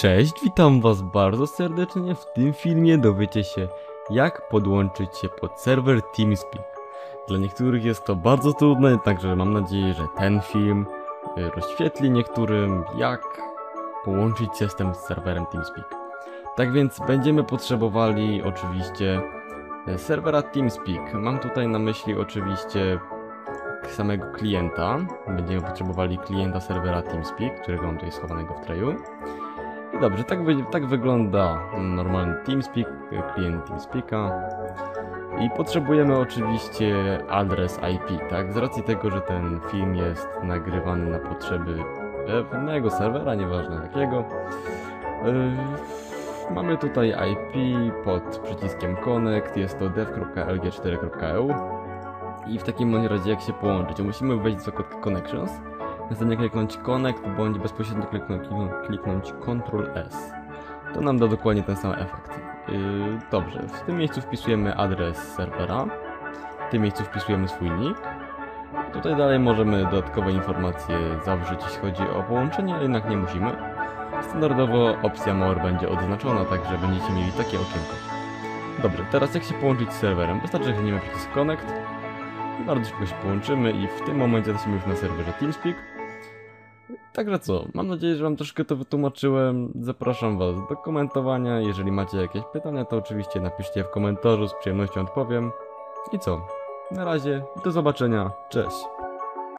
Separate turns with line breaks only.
Cześć, witam was bardzo serdecznie. W tym filmie dowiecie się, jak podłączyć się pod serwer TeamSpeak. Dla niektórych jest to bardzo trudne, także mam nadzieję, że ten film y, rozświetli niektórym, jak połączyć system z serwerem TeamSpeak. Tak więc będziemy potrzebowali oczywiście y, serwera TeamSpeak. Mam tutaj na myśli oczywiście samego klienta. Będziemy potrzebowali klienta serwera TeamSpeak, którego mam tutaj schowanego w trayu. Dobrze, tak, tak wygląda normalny TeamSpeak, klient TeamSpeaka. I potrzebujemy oczywiście adres IP, tak? Z racji tego, że ten film jest nagrywany na potrzeby pewnego serwera, nieważne jakiego. Yy, mamy tutaj IP pod przyciskiem connect, jest to dev.lg4.eu i w takim razie jak się połączyć, musimy wejść w zakładkę connections, następnie kliknąć connect bądź bezpośrednio kliknąć, kliknąć Ctrl S. To nam da dokładnie ten sam efekt. Yy, dobrze, w tym miejscu wpisujemy adres serwera, w tym miejscu wpisujemy swój nick. Tutaj dalej możemy dodatkowe informacje zawrzeć, jeśli chodzi o połączenie, ale jednak nie musimy. Standardowo opcja more będzie odznaczona, także będziecie mieli takie okienko. Dobrze, teraz jak się połączyć z serwerem? Wystarczy, że klikniemy przycisk connect, bardzo szybko się połączymy i w tym momencie jesteśmy już na serwerze TeamSpeak. Także co, mam nadzieję, że Wam troszkę to wytłumaczyłem. Zapraszam Was do komentowania. Jeżeli macie jakieś pytania, to oczywiście napiszcie w komentarzu, z przyjemnością odpowiem. I co? Na razie, do zobaczenia, cześć!